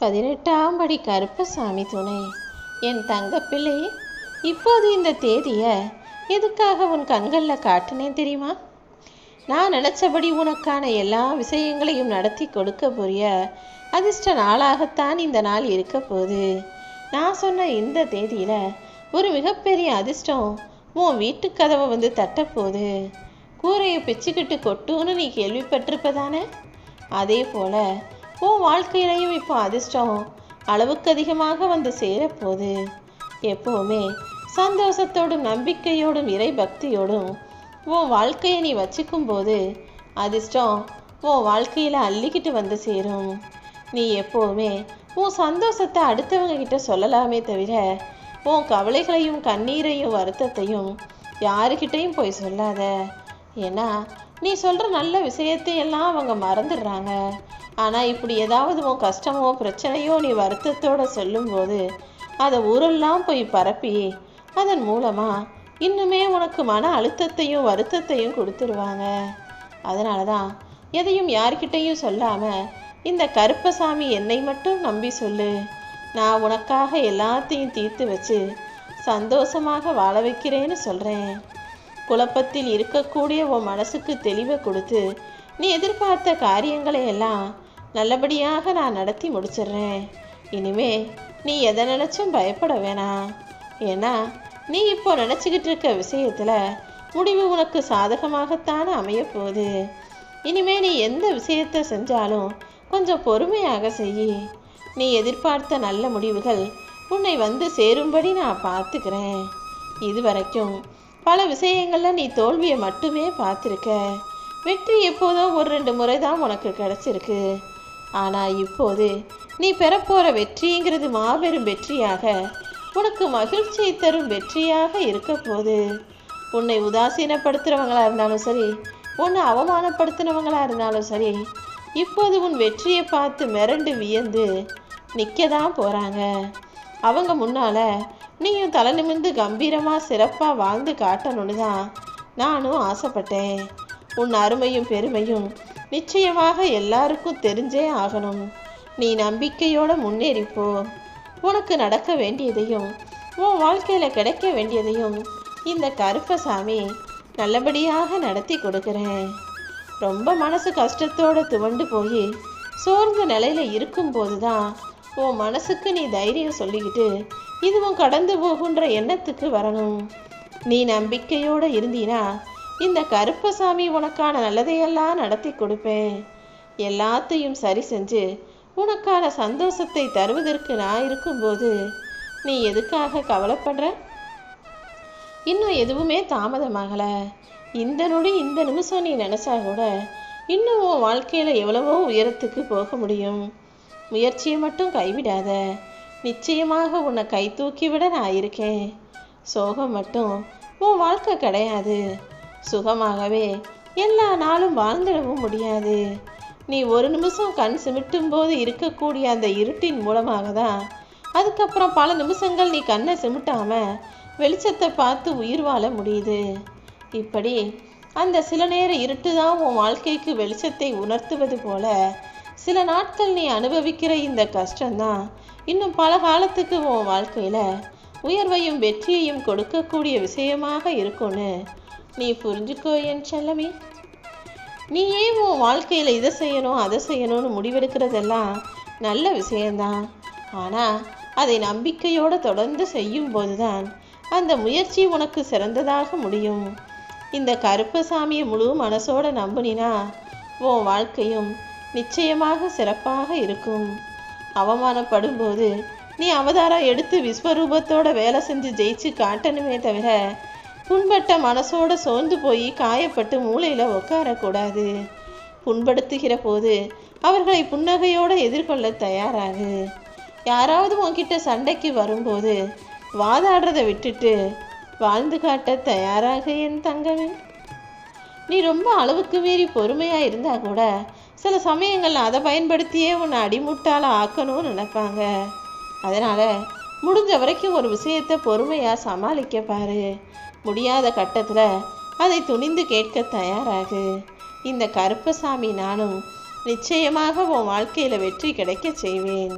பதினெட்டாம் படி கருப்பசாமி துணை. என் தங்கப்பிள்ளை இப்போது இந்த தேதியை எதுக்காக உன் கண்களில் காட்டினேன் தெரியுமா? நான் நினச்சபடி உனக்கான எல்லா விஷயங்களையும் நடத்தி கொடுக்க புரிய அதிர்ஷ்ட நாளாகத்தான் இந்த நாள் இருக்க போகுது. நான் சொன்ன இந்த தேதியில் ஒரு மிகப்பெரிய அதிர்ஷ்டம் உன் வீட்டு கதவை வந்து தட்டப்போகுது கூரையை பிச்சுக்கிட்டு கொட்டுன்னு நீ கேள்விப்பட்டிருப்பதானே? அதே போல் உன் வாழ்க்கையிலையும் இப்போ அதிர்ஷ்டம் அளவுக்கு அதிகமாக வந்து சேரப்போகுது. எப்போவுமே சந்தோஷத்தோடும் நம்பிக்கையோடும் இறை பக்தியோடும் உன் வாழ்க்கையை நீ வச்சுக்கும் போது அதிர்ஷ்டம் உன் வாழ்க்கையில் அள்ளிக்கிட்டு வந்து சேரும். நீ எப்போவுமே உன் சந்தோஷத்தை அடுத்தவங்க கிட்ட சொல்லலாமே தவிர உன் கவலைகளையும் கண்ணீரையும் வருத்தத்தையும் யாருக்கிட்டையும் போய் சொல்லாத. ஏன்னா நீ சொல்கிற நல்ல விஷயத்தையெல்லாம் அவங்க மறந்துடுறாங்க. ஆனால் இப்படி ஏதாவது உன் கஷ்டமோ பிரச்சனையோ நீ வருத்தத்தோட சொல்லும்போது அதை ஊரெல்லாம் போய் பரப்பி அதன் மூலமாக இன்னுமே உனக்கு மன அழுத்தத்தையும் வருத்தத்தையும் கொடுத்துருவாங்க. அதனால தான் எதையும் யார்கிட்டையும் சொல்லாமல் இந்த கருப்பசாமி என்னை மட்டும் நம்பி சொல்லு. நான் உனக்காக எல்லாத்தையும் தீர்த்து வச்சு சந்தோஷமாக வாழ வைக்கிறேன்னு சொல்கிறேன் குழப்பத்தில் இருக்கக்கூடிய உன் மனசுக்கு தெளிவை கொடுத்து நீ எதிர்பார்த்த காரியங்களை எல்லாம் நல்லபடியாக நான் நடத்தி முடிச்சிடுறேன். இனிமே நீ எதை நினச்சும் பயப்பட வேணாம். ஏன்னா நீ இப்போ நினச்சிக்கிட்டு இருக்க விஷயத்தில் முடிவு உனக்கு சாதகமாகத்தானே அமையப்போகுது இனிமே நீ எந்த விஷயத்தை செஞ்சாலும் கொஞ்சம் பொறுமையாக செய். நீ எதிர்பார்த்த நல்ல முடிவுகள் உன்னை வந்து சேரும்படி நான் பார்த்துக்கிறேன். இது வரைக்கும் பல விஷயங்களில் நீ தோல்வியை மட்டுமே பார்த்துருக்க. வெற்றி எப்போதோ ஒரு ரெண்டு முறை தான் உனக்கு கிடச்சிருக்கு. ஆனால் இப்போது நீ பெறப்போகிற வெற்றிங்கிறது மாபெரும் வெற்றியாக உனக்கு மகிழ்ச்சியை தரும் வெற்றியாக இருக்க போது உன்னை உதாசீனப்படுத்துகிறவங்களா இருந்தாலும் சரி உன்னை அவமானப்படுத்தினவங்களா இருந்தாலும் சரி இப்போது உன் வெற்றியை பார்த்து மிரண்டு வியந்து நிற்க தான் போகிறாங்க அவங்க முன்னால் நீயும் தலை நிமிர்ந்து கம்பீரமாக சிறப்பாக வாழ்ந்து காட்டணும்னு தான் நானும் ஆசைப்பட்டேன். உன் அருமையும் பெருமையும் நிச்சயமாக எல்லாருக்கும் தெரிஞ்சே ஆகணும். நீ நம்பிக்கையோட முன்னேறிப்போ. உனக்கு நடக்க வேண்டியதையும் உன் வாழ்க்கையில் கிடைக்க வேண்டியதையும் இந்த கருப்பசாமி நல்லபடியாக நடத்தி கொடுக்குறேன். ரொம்ப மனசு கஷ்டத்தோட துவண்டு போய் சோர்ந்த நிலையில இருக்கும்போது தான் உன் மனசுக்கு நீ தைரியம் சொல்லிக்கிட்டு இதுவும் கடந்து போகுன்ற எண்ணத்துக்கு வரணும். நீ நம்பிக்கையோட இருந்தீனா இந்த கருப்பசாமி உனக்கான நல்லதையெல்லாம் நடத்தி கொடுப்பேன். எல்லாத்தையும் சரி செஞ்சு உனக்கான சந்தோஷத்தை தருவதற்கு நான் இருக்கும்போது நீ எதுக்காக கவலைப்படுற? இன்னும் எதுவுமே தாமதமாகலை. இந்த நொடி இந்த நிமிஷம் நீ நினச்சா கூட இன்னும் உன் வாழ்க்கையில் எவ்வளவோ உயரத்துக்கு போக முடியும். முயற்சியை மட்டும் கைவிடாத. நிச்சயமாக உன்னை கை தூக்கி விட நான் இருக்கேன். சோகம் மட்டும் உன் வாழ்க்கை கிடையாது. சுகமாகவே எல்லா நாளும் வாழ்ந்திடவும் முடியாது. நீ ஒரு நிமிஷம் கண் சிமிட்டும் போது இருக்கக்கூடிய அந்த இருட்டின் மூலமாக தான் அதுக்கப்புறம் பல நிமிஷங்கள் நீ கண்ணை சிமிட்டாம வெளிச்சத்தை பார்த்து உயிர் வாழ முடியுது. இப்படி அந்த சில நேர இருட்டு தான் உன் வாழ்க்கைக்கு வெளிச்சத்தை உணர்த்துவது போல சில நாட்கள் நீ அனுபவிக்கிற இந்த கஷ்டம்தான் இன்னும் பல காலத்துக்கு உன் வாழ்க்கையில் உயர்வையும் வெற்றியையும் கொடுக்கக்கூடிய விஷயமாக இருக்கும்னு நீ புரிஞ்சுக்கோ என் செல்லவி நீ ஏன் உன் வாழ்க்கையில் இதை செய்யணும் அதை செய்யணும்னு முடிவெடுக்கிறதெல்லாம் நல்ல விஷயந்தான் ஆனால் அதை நம்பிக்கையோடு தொடர்ந்து செய்யும்போது தான் அந்த முயற்சி உனக்கு சிறந்ததாக முடியும். இந்த கருப்பசாமியை முழு மனசோட நம்புனினா உன் வாழ்க்கையும் நிச்சயமாக சிறப்பாக இருக்கும். அவமானப்படும் போது நீ அவதாரம் எடுத்து விஸ்வரூபத்தோட வேலை செஞ்சு ஜெயிச்சு காட்டணுமே தவிர புண்பட்ட மனசோட சோர்ந்து போய் காயப்பட்டு மூளையில் உட்காரக்கூடாது புண்படுத்துகிற போது அவர்களை புன்னகையோடு எதிர்கொள்ள தயாராகு. யாராவது உன்கிட்ட சண்டைக்கு வரும்போது வாதாடுறதை விட்டுட்டு வாழ்ந்து காட்ட தயாராக என் தங்கமே. நீ ரொம்ப அளவுக்கு மீறி பொறுமையாக இருந்தா கூட சில சமயங்களில் அதை பயன்படுத்தியே உன்னை அடிமுட்டால் ஆக்கணும்னு நினைப்பாங்க. அதனால் முடிஞ்ச வரைக்கும் ஒரு விஷயத்தை பொறுமையாக சமாளிக்க பாரு. முடியாத கட்டத்தில் அதை துணிந்து கேட்க தயாராகு. இந்த கருப்பசாமி நானும் நிச்சயமாக உன் வாழ்க்கையில் வெற்றி கிடைக்க செய்வேன்.